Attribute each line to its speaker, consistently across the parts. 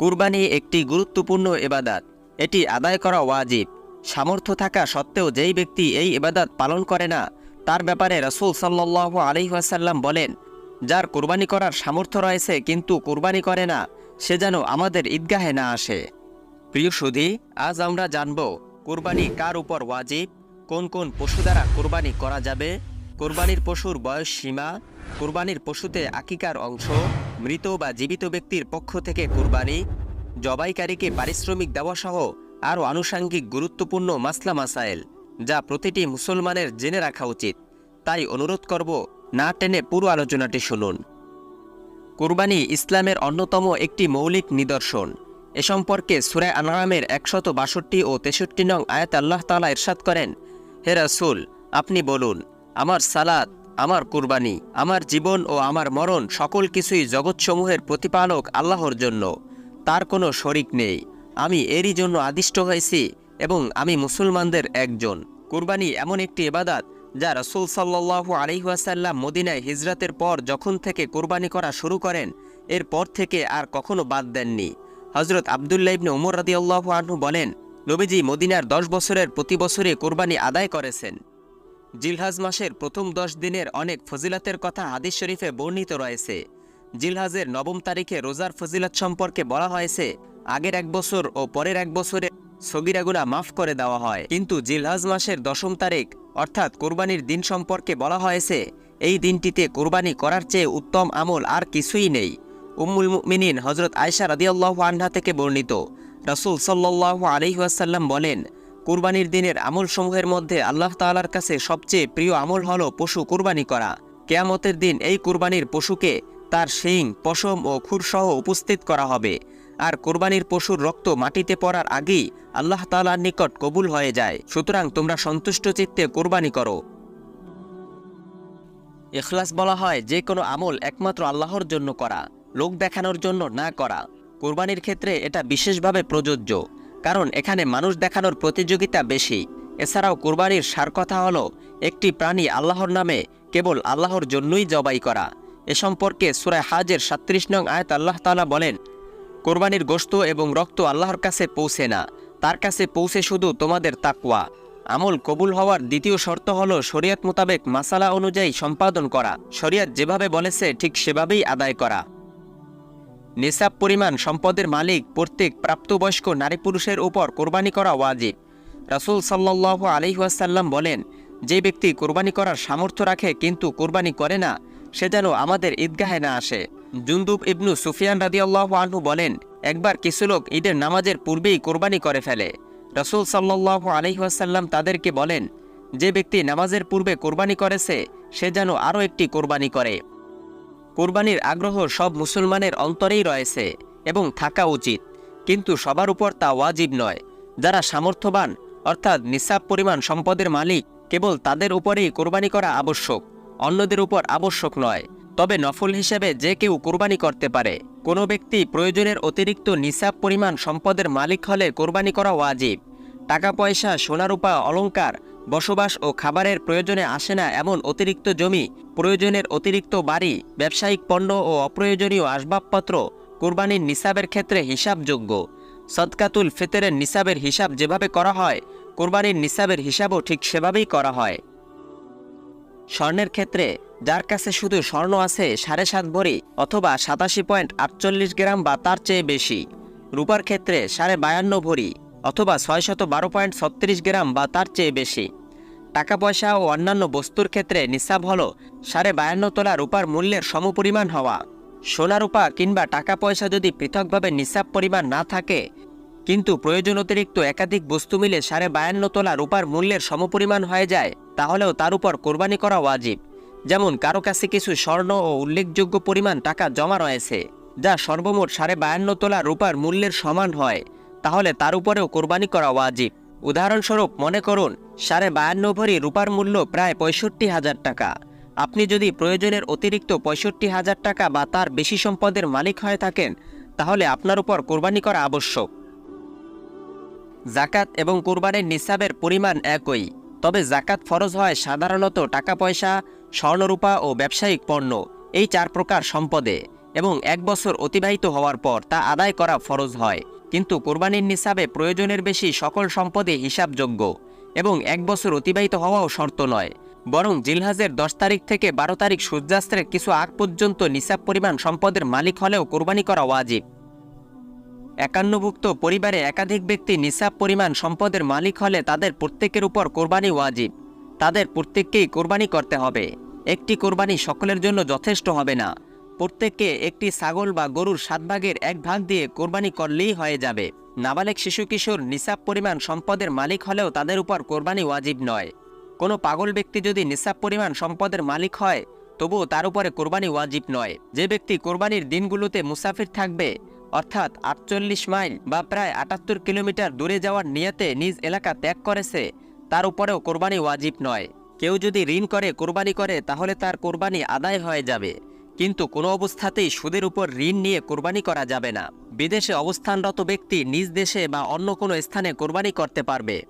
Speaker 1: কুরবানি একটি গুরুত্বপূর্ণ এবাদাত এটি আদায় করা ওয়াজিব। সামর্থ্য থাকা সত্ত্বেও যেই ব্যক্তি এই এবাদাত পালন করে না, তার ব্যাপারে রসুল সাল্লাহ আলহিহাসাল্লাম বলেন, যার কুরবানি করার সামর্থ্য রয়েছে কিন্তু কুরবানি করে না, সে যেন আমাদের ঈদগাহে না আসে। প্রিয় সুধী, আজ আমরা জানব, কুরবানি কার উপর ওয়াজিব? কোন কোন পশু দ্বারা কুরবানি করা যাবে? কুরবানির পশুর বয়স সীমা? কুরবানির পশুতে আকিকার অংশ? মৃত বা জীবিত ব্যক্তির পক্ষ থেকে কুরবানি, জবাইকারীকে পারিশ্রমিক দেওয়া সহ আরও আনুষাঙ্গিক গুরুত্বপূর্ণ মাসলা মাসাইল, যা প্রতিটি মুসলমানের জেনে রাখা উচিত। তাই অনুরোধ করব, না টেনে পুরো আলোচনাটি শুনুন। কুরবানি ইসলামের অন্যতম একটি মৌলিক নিদর্শন। এ সম্পর্কে সুরায় আনারামের একশত বাষট্টি ও তেষট্টি নং আয়াত আল্লাহ তালা ইরশাদ করেন, হে রাসুল, আপনি বলুন, আমার সালাত আমার কুরবানি, আমার জীবন ও আমার মরণ সকল কিছুই জগৎসমূহের প্রতিপালক আল্লাহর জন্য। তার কোনো শরিক নেই। আমি এরই জন্য আদিষ্ট হয়েছি এবং আমি মুসলমানদের একজন। কুরবানি এমন একটি এবাদাত যা রসুল সাল্লাহু আলহিহাসাল্লাম মদিনায় হিজরাতের পর যখন থেকে কোরবানি করা শুরু করেন এরপর থেকে আর কখনো বাদ দেননি। হজরত আবদুল্লাহ ইবনে উমর রাদিয়াল্লাহু আনহু বলেন, নবীজি মদিনার দশ বছরের প্রতি বছরে কোরবানি আদায় করেছেন। জিলহাজ মাসের প্রথম দশ দিনের অনেক ফজিলাতের কথা হাদিস শরীফে বর্ণিত রয়েছে। জিলহাজের নবম তারিখে রোজার ফজিলাত সম্পর্কে বলা হয়েছে, আগের এক বছর ও পরের এক বছরে সগিরাগুনা মাফ করে দেওয়া হয়। কিন্তু জিলহাজ মাসের দশম তারিখ, অর্থাৎ কোরবানির দিন সম্পর্কে বলা হয়েছে, এই দিনটিতে কোরবানি করার চেয়ে উত্তম আমল আর কিছুই নেই। উম্মুল মিনিন হজরত আয়সা রাদিয়াল্লাহু আনহা থেকে বর্ণিত। রাসূল সাল্লাল্লাহু আলাইহি ওয়াসাল্লাম বলেন কুরবানির দিনের আমলসমূহের মধ্যে আল্লাহ তাআলার কাছে সবচেয়ে প্রিয় আমল হল পশু কুরবানি করা। কেয়ামতের দিন এই কুরবানির পশুকে তার শিং, পশম ও খুরসহ উপস্থিত করা হবে। আর কোরবানির পশুর রক্ত মাটিতে পড়ার আগেই আল্লাহ তাআলার নিকট কবুল হয়ে যায়। সুতরাং তোমরা সন্তুষ্ট চিত্তে কোরবানি করো। এখলাস বলা হয় যে কোনো আমল একমাত্র আল্লাহর জন্য করা, লোক দেখানোর জন্য না করা। কোরবানির ক্ষেত্রে এটা বিশেষভাবে প্রযোজ্য। কারণ এখানে মানুষ দেখানোর প্রতিযোগিতা বেশি। এছাড়াও কোরবানির সার কথা হলো, একটি প্রাণী আল্লাহর নামে কেবল আল্লাহর জন্যই জবাই করা। এ সম্পর্কে সুরায় হাজের সাত্রিশ নং আয়াত আল্লাহ তালা বলেন, কোরবানির গোশত এবং রক্ত আল্লাহর কাছে পৌঁছে না। তার কাছে পৌঁছে শুধু তোমাদের তাকুয়া আমল কবুল হওয়ার দ্বিতীয় শর্ত হলো শরিয়ত মোতাবেক মাসালা অনুযায়ী সম্পাদন করা। শরিয়ত যেভাবে বলেছে, ঠিক সেভাবেই আদায় করা। নিসাব পরিমাণ সম্পদের মালিক প্রত্যেক প্রাপ্তবয়স্ক নারী পুরুষের উপর কোরবানি করা ওয়াজিব। রাসুল সাল্লাহ আলিহাসাল্লাম বলেন, যে ব্যক্তি কোরবানি করার সামর্থ্য রাখে কিন্তু কোরবানি করে না, সে যেন আমাদের ঈদগাহে না আসে। জুন্দুব ইবনু সুফিয়ান রাদিয়াল্লাহ আনহু বলেন, একবার কিছু লোক ঈদের নামাজের পূর্বেই কোরবানি করে ফেলে। রসুল সাল্লাহ আলহিহাসাল্লাম তাদেরকে বলেন, যে ব্যক্তি নামাজের পূর্বে কোরবানি করেছে, সে যেন আরও একটি কোরবানি করে। কোরবানির আগ্রহ সব মুসলমানের অন্তরেই রয়েছে এবং থাকা উচিত। কিন্তু সবার উপর তা ওয়াজিব নয়। যারা সামর্থ্যবান, অর্থাৎ নিসাব পরিমাণ সম্পদের মালিক, কেবল তাদের উপরেই কোরবানি করা আবশ্যক, অন্যদের উপর আবশ্যক নয়। তবে নফল হিসেবে যে কেউ কোরবানি করতে পারে, কোনো ব্যক্তি প্রয়োজনের অতিরিক্ত নিসাব পরিমাণ সম্পদের মালিক হলে কোরবানি করা ওয়াজিব। টাকা পয়সা সোনারূপা, অলংকার বসবাস ও খাবারের প্রয়োজনে আসে না এমন অতিরিক্ত জমি, প্রয়োজনের অতিরিক্ত বাড়ি, ব্যবসায়িক পণ্য ও অপ্রয়োজনীয় আসবাবপত্র কোরবানির নিসাবের ক্ষেত্রে হিসাবযোগ্য। সদকাতুল ফিতরের নিসাবের হিসাব যেভাবে করা হয়, কোরবানির নিসাবের হিসাবও ঠিক সেভাবেই করা হয়। স্বর্ণের ক্ষেত্রে, যার কাছে শুধু স্বর্ণ আছে, সাড়ে সাত ভরি অথবা সাতাশি পয়েন্ট আটচল্লিশ গ্রাম বা তার চেয়ে বেশি। রূপার ক্ষেত্রে, সাড়ে বায়ান্ন ভরি। অথবা ছয়শত বারো পয়েন্ট ছত্রিশ গ্রাম বা তার চেয়ে বেশি। টাকা পয়সা ও অন্যান্য বস্তুর ক্ষেত্রে নিসাব হল সাড়ে বায়ান্ন তোলা রূপার মূল্যের সমপরিমাণ হওয়া। সোনা রূপা কিংবা টাকা পয়সা যদি পৃথকভাবে নিসাব পরিমাণ না থাকে, কিন্তু প্রয়োজন অতিরিক্ত একাধিক বস্তু মিলে সাড়ে বায়ান্ন তোলা রূপার মূল্যের সমপরিমাণ হয়ে যায়, তাহলেও তার উপর কোরবানি করা ওয়াজিব। যেমন কারও কাছে কিছু স্বর্ণ ও উল্লেখযোগ্য পরিমাণ টাকা জমা রয়েছে, যা সর্বমোট সাড়ে বায়ান্ন তোলা রূপার মূল্যের সমান হয়। তাহলে তার উপরেও কোরবানি করা ওয়াজিব। উদাহরণস্বরূপ, মনে করুন, সাড়ে বায়ান্ন ভরি রূপার মূল্য প্রায় পঁয়ষট্টি হাজার টাকা। আপনি যদি প্রয়োজনের অতিরিক্ত পঁয়ষট্টি হাজার টাকা বা তার বেশি সম্পদের মালিক হয়ে থাকেন, তাহলে আপনার উপর কোরবানি করা আবশ্যক। জাকাত এবং কোরবানির নিসাবের পরিমাণ একই, তবে জাকাত ফরজ হয় সাধারণত টাকা পয়সা স্বর্ণরূপা ও ব্যবসায়িক পণ্য, এই চার প্রকার সম্পদে, এবং এক বছর অতিবাহিত হওয়ার পর তা আদায় করা ফরজ হয়। কিন্তু কোরবানির নিসাবে প্রয়োজনের বেশি সকল সম্পদে হিসাবযোগ্য এবং এক বছর অতিবাহিত হওয়াও শর্ত নয়। বরং জিলহাজের দশ তারিখ থেকে বারো তারিখ সূর্যাস্তের কিছু আগ পর্যন্ত নিসাব পরিমাণ সম্পদের মালিক হলেও কোরবানি করা ওয়াজিব। একান্নভুক্ত পরিবারে একাধিক ব্যক্তি নিসাব পরিমাণ সম্পদের মালিক হলে তাদের প্রত্যেকের উপর কোরবানি ওয়াজিব। তাদের প্রত্যেককেই কোরবানি করতে হবে। একটি কোরবানি সকলের জন্য যথেষ্ট হবে না। প্রত্যেককে একটি ছাগল বা গরুর সাত ভাগের এক ভাগ দিয়ে কোরবানি করলেই হয়ে যাবে। নাবালেক শিশু কিশোর নিসাব পরিমাণ সম্পদের মালিক হলেও তাদের উপর কোরবানি ওয়াজিব নয়। কোনো পাগল ব্যক্তি যদি নিসাব পরিমাণ সম্পদের মালিক হয়, তবুও তার উপরে কোরবানি ওয়াজিব নয়। যে ব্যক্তি কোরবানির দিনগুলোতে মুসাফির থাকবে, অর্থাৎ আটচল্লিশ মাইল বা প্রায় আটাত্তর কিলোমিটার দূরে যাওয়ার নিয়তে নিজ এলাকা ত্যাগ করেছে, তার উপরেও কোরবানি ওয়াজিব নয়। কেউ যদি ঋণ করে, কোরবানি করে, তাহলে তার কোরবানি আদায় হয়ে যাবে। কিন্তু কোনো অবস্থাতেই সুদের উপর ঋণ নিয়ে কোরবানি করা যাবে না। বিদেশে অবস্থানরত ব্যক্তি নিজ দেশে বা অন্য কোনো স্থানে কোরবানি করতে পারবে।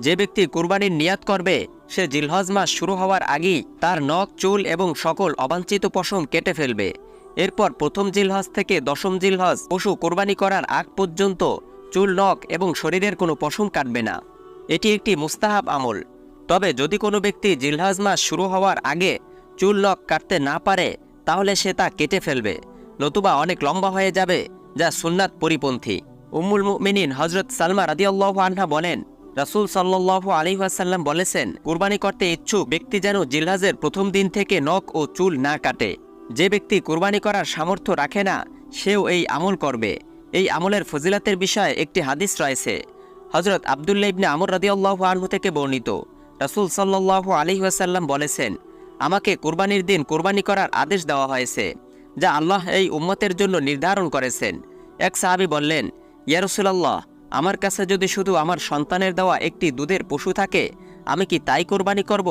Speaker 1: যে ব্যক্তি কোরবানির নিয়াত করবে, সে জিলহজ মাস শুরু হওয়ার আগেই তার নখ, চুল এবং সকল অবাঞ্ছিত পশম কেটে ফেলবে। এরপর প্রথম জিলহজ থেকে দশম জিলহজ পশু কোরবানি করার আগ পর্যন্ত চুল, নখ এবং শরীরের কোনো পশম কাটবে না। এটি একটি মুস্তাহাব আমল। তবে যদি কোনো ব্যক্তি জিলহজ মাস শুরু হওয়ার আগে চুল, নখ কাটতে না পারে তাহলে সে তা কেটে ফেলবে। নতুবা অনেক লম্বা হয়ে যাবে, যা সুন্নাত পরিপন্থী। উম্মুল মুমিনিন হজরত সালমা রাদিয়াল্লাহ আনহা বলেন, রাসূল সাল্লাল্লাহু আলাইহি ওয়াসাল্লাম বলেছেন, কুরবানি করতে ইচ্ছুক ব্যক্তি যেন জিলহাজের প্রথম দিন থেকে নখ ও চুল না কাটে। যে ব্যক্তি কুরবানি করার সামর্থ্য রাখে না, সেও এই আমল করবে। এই আমলের ফজিলাতের বিষয়ে একটি হাদিস রয়েছে। হজরত আবদুল্লাহ ইবনে আমর রাদিয়াল্লাহু আনহু থেকে বর্ণিত। রাসূল সাল্লাল্লাহু আলাইহি ওয়াসাল্লাম বলেছেন আমাকে কোরবানির দিন কোরবানি করার আদেশ দেওয়া হয়েছে, যা আল্লাহ এই উম্মতের জন্য নির্ধারণ করেছেন। এক সাহাবী বললেন, ইয়া রাসূলুল্লাহ, আমার কাছে যদি শুধু আমার সন্তানের দেওয়া একটি দুধের পশু থাকে, আমি কি তাই কোরবানি করব?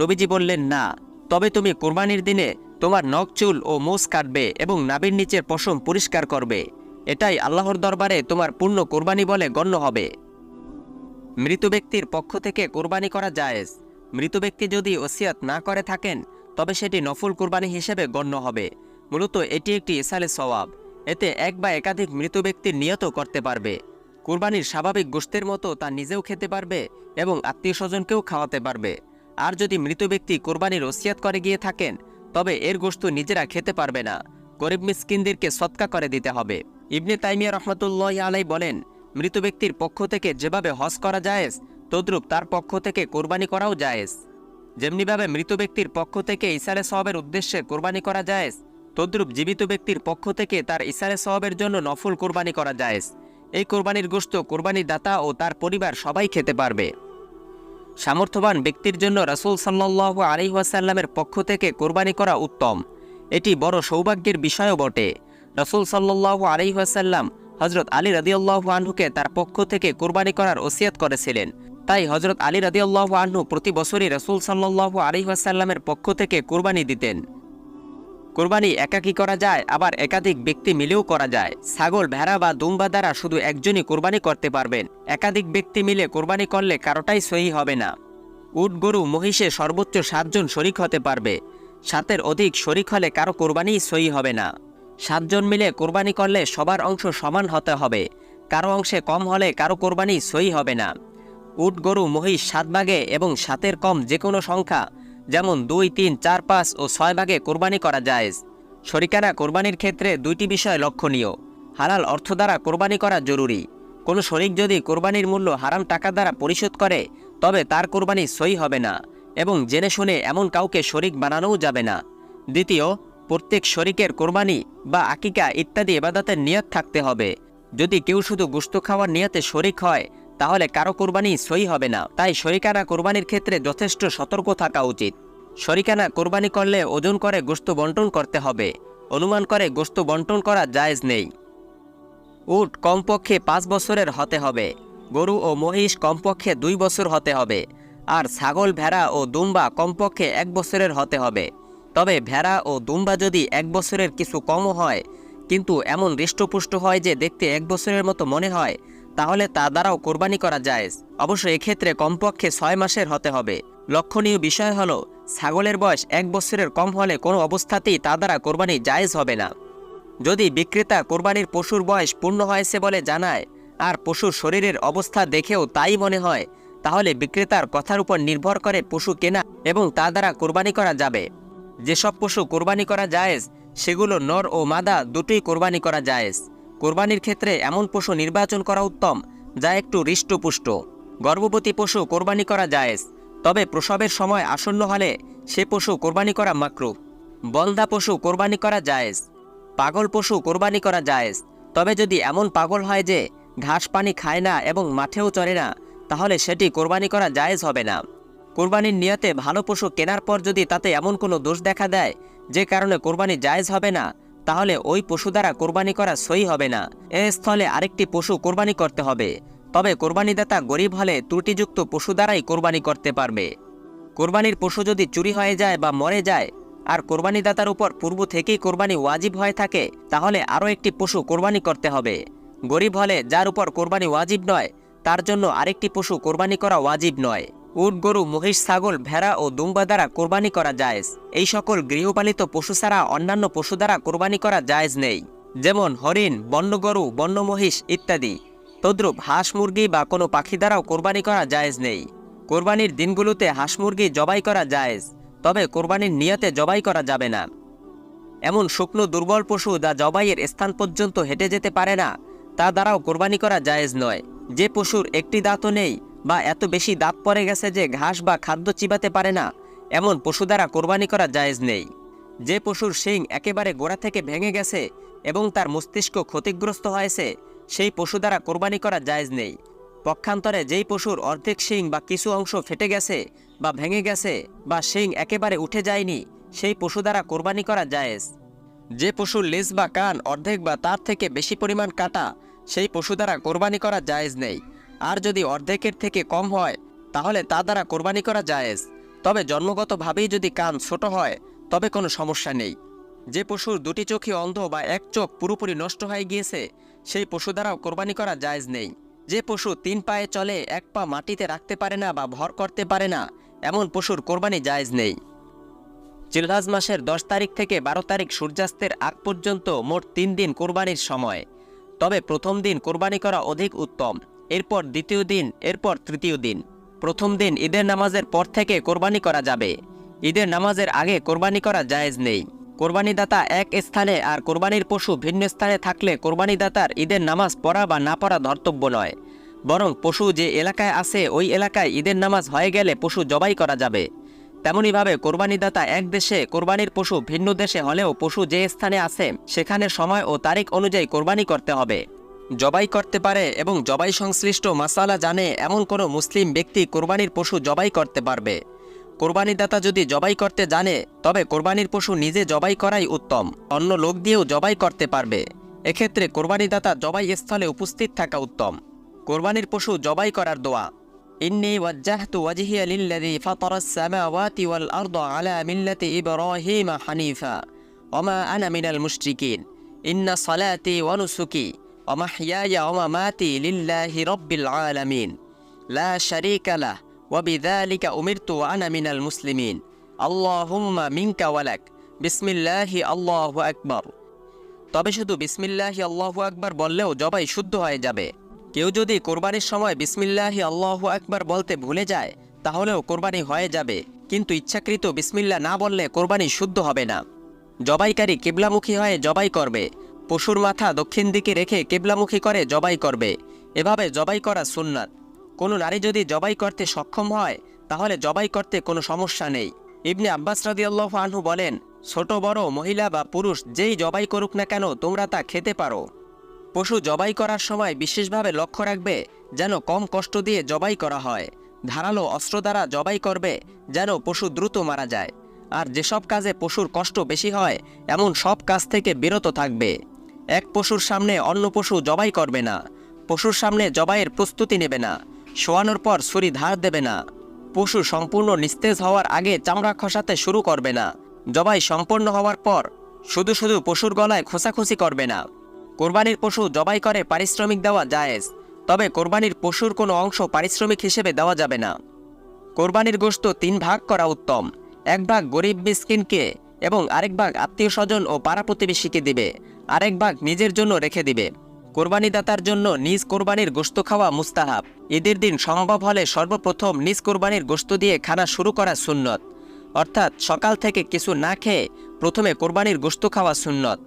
Speaker 1: নবীজি বললেন, না, তবে তুমি কোরবানির দিনে তোমার নখ, চুল ও মোষ কাটবে এবং নাবির নিচের পশম পরিষ্কার করবে। এটাই আল্লাহর দরবারে তোমার পূর্ণ কোরবানি বলে গণ্য হবে। মৃত ব্যক্তির পক্ষ থেকে কোরবানি করা জায়েজ। মৃত ব্যক্তি যদি ওসিয়াত না করে থাকেন, তবে সেটি নফল কোরবানি হিসেবে গণ্য হবে। মূলত এটি একটি ইসালে সওয়াব। এতে এক বা একাধিক মৃত ব্যক্তির নিয়ত করতে পারবে। কোরবানির স্বাভাবিক গোষ্ঠের মতো তা নিজেও খেতে পারবে এবং আত্মীয় স্বজনকেও খাওয়াতে পারবে। আর যদি মৃত ব্যক্তি কোরবানির ওসিয়াত করে গিয়ে থাকেন, তবে এর গোশত নিজেরা খেতে পারবে না। গরিব মিসকিনদেরকে সৎকা করে দিতে হবে। ইবনে তাইমিয়া রহমতুল্লাহ আলাই বলেন, মৃত ব্যক্তির পক্ষ থেকে যেভাবে হজ করা জায়েজ তদ্রূপ তার পক্ষ থেকে কোরবানি করাও জায়েজ। যেমনিভাবে মৃত ব্যক্তির পক্ষ থেকে ইসারে সহবের উদ্দেশ্যে কোরবানি করা জায়েজ, তদ্রূপ জীবিত ব্যক্তির পক্ষ থেকে তার ইসারে সহবের জন্য নফল কোরবানি করা জায়েজ। এই কোরবানির গোস্ত কোরবানির দাতা ও তার পরিবার সবাই খেতে পারবে। সামর্থ্যবান ব্যক্তির জন্য রাসূল সাল্লাল্লাহু আলাইহি ওয়াসাল্লামের পক্ষ থেকে কোরবানি করা উত্তম। এটি বড় সৌভাগ্যের বিষয়ও বটে। রাসূল সাল্লাল্লাহু আলাইহি ওয়াসাল্লাম হজরত আলী রাদিয়াল্লাহু আনহুকে তার পক্ষ থেকে কোরবানি করার ওসিয়াত করেছিলেন। তাই হজরত আলী রাদিয়াল্লাহু আনহু প্রতি বছরই রসুল সাল্লাল্লাহু আলাইহি ওয়াসাল্লামের পক্ষ থেকে কোরবানি দিতেন। কোরবানি একাকী করা যায়, আবার একাধিক ব্যক্তি মিলেও করা যায়। ছাগল, ভেড়া বা দুম্বা দ্বারা শুধু একজনই কোরবানি করতে পারবেন। একাধিক ব্যক্তি মিলে কোরবানি করলে কারোটাই সহি হবে না। উট, গরু, মহিষে সর্বোচ্চ সাতজন শরিক হতে পারবে। সাতের অধিক শরিক হলে কারও কোরবানিই সহি হবে না। সাতজন মিলে কোরবানি করলে সবার অংশ সমান হতে হবে। কারও অংশে কম হলে কারও কোরবানি সহি হবে না। উট, গরু, মহিষ, সাত ভাগে এবং সাতের কম যে কোনো সংখ্যা, যেমন দুই, তিন, চার, পাঁচ ও ছয় ভাগে কোরবানি করা যায় শরিকানা কোরবানির ক্ষেত্রে দুইটি বিষয় লক্ষণীয়। হালাল অর্থ দ্বারা কোরবানি করা জরুরি। কোনো শরিক যদি কোরবানির মূল্য হারাম টাকা দ্বারা পরিশোধ করে, তবে তার কোরবানি সই হবে না এবং জেনে শুনে এমন কাউকে শরিক বানানোও যাবে না। দ্বিতীয়, প্রত্যেক শরিকের কোরবানি বা আকিকা ইত্যাদি এবাদতের নিয়ত থাকতে হবে। যদি কেউ শুধু গুস্ত খাওয়ার নিয়তে শরিক হয় তাহলে কারও কোরবানি সই হবে না। তাই শরিকানা কোরবানির ক্ষেত্রে যথেষ্ট সতর্ক থাকা উচিত। শরিকানা কোরবানি করলে ওজন করে গোস্ত বন্টন করতে হবে। অনুমান করে গোস্ত বন্টন করা জায়েজ নেই। উট কমপক্ষে পাঁচ বছরের হতে হবে। গরু ও মহিষ কমপক্ষে দুই বছর হতে হবে। আর ছাগল, ভেড়া ও দুম্বা কমপক্ষে এক বছরের হতে হবে। তবে ভেড়া ও দুম্বা যদি এক বছরের কিছু কমও হয়, কিন্তু এমন হৃষ্টপুষ্ট হয় যে দেখতে এক বছরের মতো মনে হয় তাহলে তা দ্বারাও কোরবানি করা যায় অবশ্য এক্ষেত্রে কমপক্ষে ছয় মাসের হতে হবে। লক্ষণীয় বিষয় হল, ছাগলের বয়স এক বছরের কম হলে কোনো অবস্থাতেই তা দ্বারা কোরবানি জায়েজ হবে না। যদি বিক্রেতা কোরবানির পশুর বয়স পূর্ণ হয়েছে বলে জানায়, আর পশুর শরীরের অবস্থা দেখেও তাই মনে হয়, তাহলে বিক্রেতার কথার উপর নির্ভর করে পশু কেনা এবং তা দ্বারা কোরবানি করা যাবে। যেসব পশু কোরবানি করা জায়েজ, সেগুলো নর ও মাদা দুটোই কোরবানি করা জায়েজ। কোরবানির ক্ষেত্রে এমন পশু নির্বাচন করা উত্তম, যা একটু হৃষ্টপুষ্ট। গর্ভবতী পশু কোরবানি করা জায়েজ, তবে প্রসবের সময় আসন্ন হলে সে পশু কোরবানি করা মাকরু। বলদা পশু কোরবানি করা জায়েজ, পাগল পশু কোরবানি করা জায়েজ, তবে যদি এমন পাগল হয় যে ঘাস পানি খায় না এবং মাঠেও চড়ে না, তাহলে সেটি কোরবানি করা জায়েজ হবে না। কোরবানির নিয়তে ভালো পশু কেনার পর যদি তাতে এমন কোনো দোষ দেখা দেয়, যে কারণে কোরবানি জায়েজ হবে না তাহলে ওই পশু দ্বারা কোরবানি করা সই হবে না। এ স্থলে আরেকটি পশু কোরবানি করতে হবে। তবে কোরবানিদাতা গরিব হলে ত্রুটিযুক্ত পশু দ্বারাই কোরবানি করতে পারবে। কোরবানির পশু যদি চুরি হয়ে যায় বা মরে যায়, আর কোরবানিদাতার উপর পূর্ব থেকেই কোরবানি ওয়াজিব হয়ে থাকে, তাহলে আরও একটি পশু কোরবানি করতে হবে। গরিব হলে যার উপর কোরবানি ওয়াজিব নয়, তার জন্য আরেকটি পশু কোরবানি করা ওয়াজিব নয়। উট, গরু, মহিষ, ছাগল, ভেড়া ও দুম্বা দ্বারা কোরবানি করা জায়েজ। এই সকল গৃহপালিত পশু ছাড়া অন্যান্য পশু দ্বারা কোরবানি করা জায়েজ নেই। যেমন হরিণ, বন্য গরু, বন্য মহিষ ইত্যাদি। তদ্রূপ হাঁস মুরগি বা কোনো পাখি দ্বারাও কোরবানি করা জায়েজ নেই। কোরবানির দিনগুলোতে হাঁস মুরগি জবাই করা জায়েজ, তবে কোরবানির নিয়তে জবাই করা যাবে না। এমন শুকনো দুর্বল পশু যা জবাইয়ের স্থান পর্যন্ত হেঁটে যেতে পারে না, তা দ্বারাও কোরবানি করা জায়েজ নয়। যে পশুর একটি দাঁতও নেই বা এত বেশি দাঁত পড়ে গেছে যে ঘাস বা খাদ্য চিবাতে পারে না, এমন পশু দ্বারা কোরবানি করা জায়েজ নেই। যে পশুর শিং একেবারে গোড়া থেকে ভেঙে গেছে এবং তার মস্তিষ্ক ক্ষতিগ্রস্ত হয়েছে, সেই পশু দ্বারা কোরবানি করা জায়েজ নেই। পক্ষান্তরে যেই পশুর অর্ধেক শিং বা কিছু অংশ ফেটে গেছে বা ভেঙে গেছে বা শিং একেবারে উঠে যায়নি, সেই পশু দ্বারা কোরবানি করা জায়েজ। যে পশুর লেজ বা কান অর্ধেক বা তার থেকে বেশি পরিমাণ কাটা, সেই পশু দ্বারা কোরবানি করা জায়েজ নেই। আর যদি অর্ধেকের থেকে কম হয়, তাহলে তা দ্বারা কোরবানি করা জায়েজ। তবে জন্মগতভাবেই যদি কান ছোট হয়, তবে কোনো সমস্যা নেই। যে পশুর দুটি চোখই অন্ধ বা এক চোখ পুরোপুরি নষ্ট হয়ে গিয়েছে, সেই পশু দ্বারাও কোরবানি করা জায়েজ নেই। যে পশু তিন পায়ে চলে, এক পা মাটিতে রাখতে পারে না বা ভর করতে পারে না, এমন পশুর কোরবানি জায়েজ নেই। জিলহাজ মাসের দশ তারিখ থেকে বারো তারিখ সূর্যাস্তের আগ পর্যন্ত মোট তিন দিন কোরবানির সময়। তবে প্রথম দিন কোরবানি করা অধিক উত্তম। এরপর দ্বিতীয় দিন, এরপর তৃতীয় দিন। প্রথম দিন ঈদের নামাজের পর থেকে কোরবানি করা যাবে। ঈদের নামাজের আগে কোরবানি করা জায়েজ নেই। কোরবানিদাতা এক স্থানে আর কোরবানির পশু ভিন্ন স্থানে থাকলে কোরবানিদাতার ঈদের নামাজ পড়া বা না পড়া ধর্তব্য নয়। বরং পশু যে এলাকায় আছে, ওই এলাকায় ঈদের নামাজ হয়ে গেলে পশু জবাই করা যাবে। তেমনইভাবে কোরবানিদাতা এক দেশে কোরবানির পশু ভিন্ন দেশে হলেও পশু যে স্থানে আছে সেখানে সময় ও তারিখ অনুযায়ী কোরবানি করতে হবে। জবাই করতে পারে এবং জবাই সংশ্লিষ্ট মাসালা জানে এমন কোনো মুসলিম ব্যক্তি কোরবানির পশু জবাই করতে পারবে। কোরবানিদাতা যদি জবাই করতে জানে, তবে কোরবানির পশু নিজে জবাই করাই উত্তম। অন্য লোক দিয়েও জবাই করতে পারবে। এক্ষেত্রে কোরবানিদাতা জবাই স্থলে উপস্থিত থাকা উত্তম। কোরবানির পশু জবাই করার দোয়া। ইন্নি ওয়াল আলা হানিফা। ইন্না ওয়া মাহইয়ায়া ওয়া মামাতি লিল্লাহি রাব্বিল আলামিন লা শারীকা লাহ ওয়া বিযালিকা উমিরতু আনা মিনাল মুসলিমিন আল্লাহুম্মা মিনকা ওয়ালাক বিসমিল্লাহি আল্লাহু আকবার তবে শুধু বিসমিল্লাহি আল্লাহু আকবার বললেও জবাই শুদ্ধ হয়ে যাবে। কেউ যদি কোরবানির সময় বিসমিল্লাহি আল্লাহু আকবার বলতে ভুলে যায়, তাহলেও কোরবানি হয়ে যাবে। কিন্তু ইচ্ছাকৃত বিসমিল্লা না বললে কোরবানি শুদ্ধ হবে না। জবাইকারী কেবলামুখী হয়ে জবাই করবে। পশুর মাথা দক্ষিণ দিকে রেখে কেবলামুখী করে জবাই করবে। এভাবে জবাই করা সুন্নাত। কোনো নারী যদি জবাই করতে সক্ষম হয়, তাহলে জবাই করতে কোনো সমস্যা নেই। ইবনে আব্বাস রাদিয়াল্লাহু আনহু বলেন, ছোট, বড়, মহিলা বা পুরুষ যেই জবাই করুক না কেন, তোমরা তা খেতে পারো। পশু জবাই করার সময় বিশেষভাবে লক্ষ্য রাখবে, যেন কম কষ্ট দিয়ে জবাই করা হয়। ধারালো অস্ত্র দ্বারা জবাই করবে, যেন পশু দ্রুত মারা যায়। আর যেসব কাজে পশুর কষ্ট বেশি হয়, এমন সব কাজ থেকে বিরত থাকবে। এক পশুর সামনে অন্য পশু জবাই করবে না। পশুর সামনে জবাইয়ের প্রস্তুতি নেবে না। শোয়ানোর পর ছুরি ধার দেবে না। পশু সম্পূর্ণ নিস্তেজ হওয়ার আগে চামড়া খসাতে শুরু করবে না। জবাই সম্পন্ন হওয়ার পর শুধু শুধু পশুর গলায় খোসাখুসি করবে না। কোরবানির পশু জবাই করে পারিশ্রমিক দেওয়া জায়েজ, তবে কোরবানির পশুর কোনো অংশ পারিশ্রমিক হিসেবে দেওয়া যাবে না। কোরবানির গোশত তিন ভাগ করা উত্তম, এক ভাগ গরিব মিসকিনকে এবং আরেক ভাগ আত্মীয় স্বজন ও পাড়া প্রতিবেশীকে দিবে। আরেক ভাগ নিজের জন্য রেখে দিবে। কোরবানিদাতার জন্য নিজ কোরবানির গোশত খাওয়া মুস্তাহাব। ঈদের দিন সম্ভব হলে সর্বপ্রথম নিজ কোরবানির গোশত দিয়ে খানা শুরু করা সুন্নত। অর্থাৎ সকাল থেকে কিছু না খেয়ে প্রথমে কোরবানির গোশত খাওয়া সুন্নত।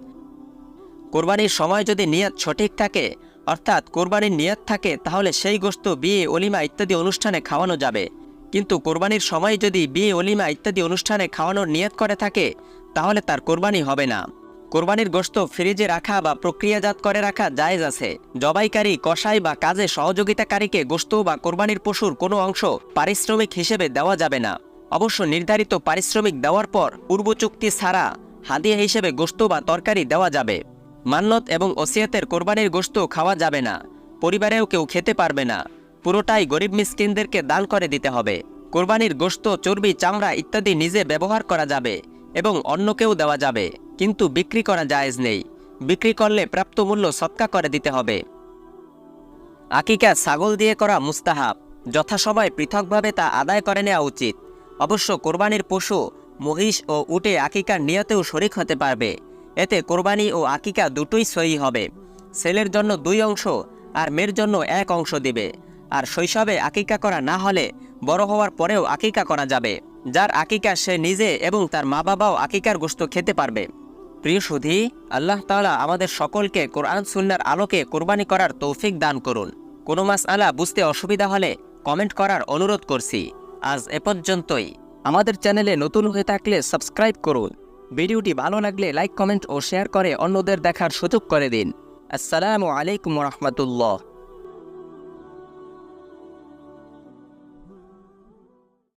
Speaker 1: কোরবানির সময় যদি নিয়ত সঠিক থাকে, অর্থাৎ কোরবানির নিয়ত থাকে, তাহলে সেই গোশত, বিয়ে, অলিমা ইত্যাদি অনুষ্ঠানে খাওয়ানো যাবে। কিন্তু কোরবানির সময় যদি বিয়ে, অলিমা ইত্যাদি অনুষ্ঠানে খাওয়ানোর নিয়ত করে থাকে, তাহলে তার কোরবানি হবে না। কোরবানির গোস্ত ফ্রিজে রাখা বা প্রক্রিয়াজাত করে রাখা জায়েজ আছে। জবাইকারী কষাই বা কাজে সহযোগিতাকারীকে গোস্ত বা কোরবানির পশুর কোনো অংশ পারিশ্রমিক হিসেবে দেওয়া যাবে না। অবশ্য নির্ধারিত পারিশ্রমিক দেওয়ার পর পূর্ব চুক্তি ছাড়া হাদিয়া হিসেবে গোস্ত বা তরকারি দেওয়া যাবে। মান্নত এবং ওসিয়াতের কোরবানির গোস্ত খাওয়া যাবে না। পরিবারেও কেউ খেতে পারবে না। পুরোটাই গরিব মিসকিনদেরকে দান করে দিতে হবে। কোরবানির গোশত, চর্বি, চামড়া ইত্যাদি নিজে ব্যবহার করা যাবে এবং অন্যকেও দেওয়া যাবে। কিন্তু বিক্রি করা জায়েজ নেই। বিক্রি করলে প্রাপ্ত মূল্য সৎকা করে দিতে হবে। আকিকা ছাগল দিয়ে করা মুস্তাহাব যথাসময়ে পৃথকভাবে তা আদায় করে নেওয়া উচিত। অবশ্য কোরবানির পশু, মহিষ ও উটে আকিকার নিয়তেও শরিক হতে পারবে। এতে কোরবানি ও আকিকা দুটোই সই হবে। ছেলের জন্য দুই অংশ আর মেয়ের জন্য এক অংশ দিবে। আর শৈশবে আকিকা করা না হলে বড় হওয়ার পরেও আকিকা করা যাবে। যার আকিকা সে নিজে এবং তার মা বাবাও আকিকার গোস্ত খেতে পারবে। প্রিয় সুধি, আল্লাহ তালা আমাদের সকলকে কোরআন সুন্নার আলোকে কোরবানি করার তৌফিক দান করুন। কোনো মাস আলা বুঝতে অসুবিধা হলে কমেন্ট করার অনুরোধ করছি। আজ এ পর্যন্তই। আমাদের চ্যানেলে নতুন হয়ে থাকলে সাবস্ক্রাইব করুন। ভিডিওটি ভালো লাগলে লাইক, কমেন্ট ও শেয়ার করে অন্যদের দেখার সুযোগ করে দিন। আসসালামু আলাইকুম রহমতুল্লাহ।